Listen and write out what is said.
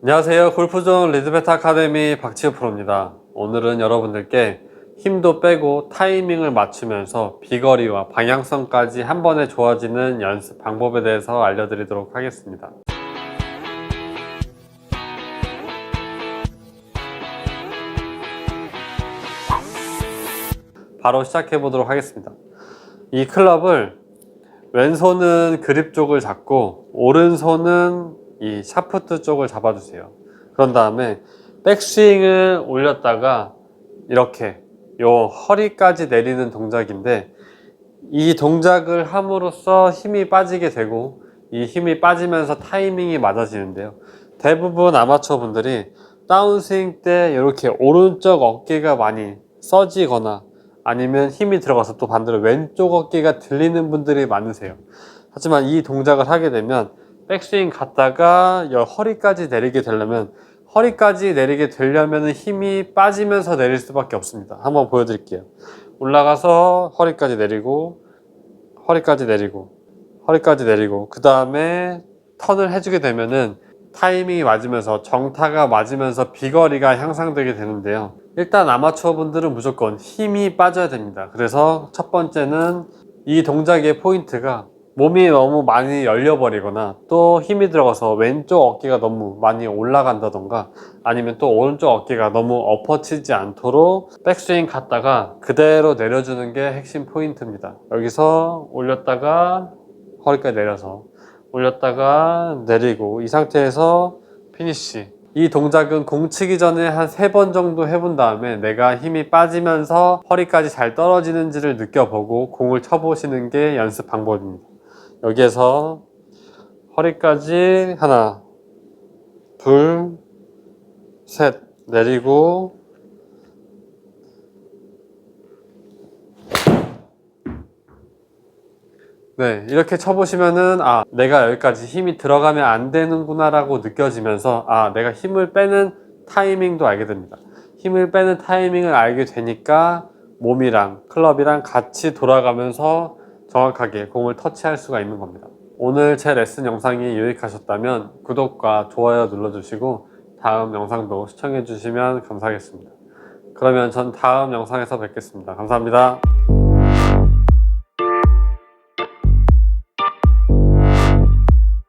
안녕하세요. 골프존 리드베타 아카데미 박지우 프로입니다. 오늘은 여러분들께 힘도 빼고 타이밍을 맞추면서 비거리와 방향성까지 한 번에 좋아지는 연습 방법에 대해서 알려드리도록 하겠습니다. 바로 시작해 보도록 하겠습니다. 이 클럽을 왼손은 그립 쪽을 잡고 오른손은 이 샤프트 쪽을 잡아주세요. 그런 다음에 백스윙을 올렸다가 이렇게 요 허리까지 내리는 동작인데 이 동작을 함으로써 힘이 빠지게 되고 이 힘이 빠지면서 타이밍이 맞아지는데요. 대부분 아마추어 분들이 다운스윙 때 이렇게 오른쪽 어깨가 많이 써지거나 아니면 힘이 들어가서 또 반대로 왼쪽 어깨가 들리는 분들이 많으세요. 하지만 이 동작을 하게 되면 백스윙 갔다가 여 허리까지 내리게 되려면 허리까지 내리게 되려면 힘이 빠지면서 내릴 수밖에 없습니다. 한번 보여드릴게요. 올라가서 허리까지 내리고 허리까지 내리고 허리까지 내리고 그 다음에 턴을 해주게 되면은 타이밍이 맞으면서 정타가 맞으면서 비거리가 향상되게 되는데요. 일단 아마추어 분들은 무조건 힘이 빠져야 됩니다. 그래서 첫 번째는 이 동작의 포인트가 몸이 너무 많이 열려버리거나 또 힘이 들어가서 왼쪽 어깨가 너무 많이 올라간다던가 아니면 또 오른쪽 어깨가 너무 엎어치지 않도록 백스윙 갔다가 그대로 내려주는 게 핵심 포인트입니다. 여기서 올렸다가 허리까지 내려서 올렸다가 내리고 이 상태에서 피니쉬 이 동작은 공 치기 전에 한 세 번 정도 해본 다음에 내가 힘이 빠지면서 허리까지 잘 떨어지는지를 느껴보고 공을 쳐보시는 게 연습 방법입니다. 여기에서 허리까지 하나, 둘, 셋 내리고 네, 이렇게 쳐보시면은, 아, 내가 여기까지 힘이 들어가면 안 되는구나 라고 느껴지면서, 아, 내가 힘을 빼는 타이밍도 알게 됩니다. 힘을 빼는 타이밍을 알게 되니까 몸이랑 클럽이랑 같이 돌아가면서 정확하게 공을 터치할 수가 있는 겁니다. 오늘 제 레슨 영상이 유익하셨다면 구독과 좋아요 눌러주시고 다음 영상도 시청해주시면 감사하겠습니다. 그러면 전 다음 영상에서 뵙겠습니다. 감사합니다.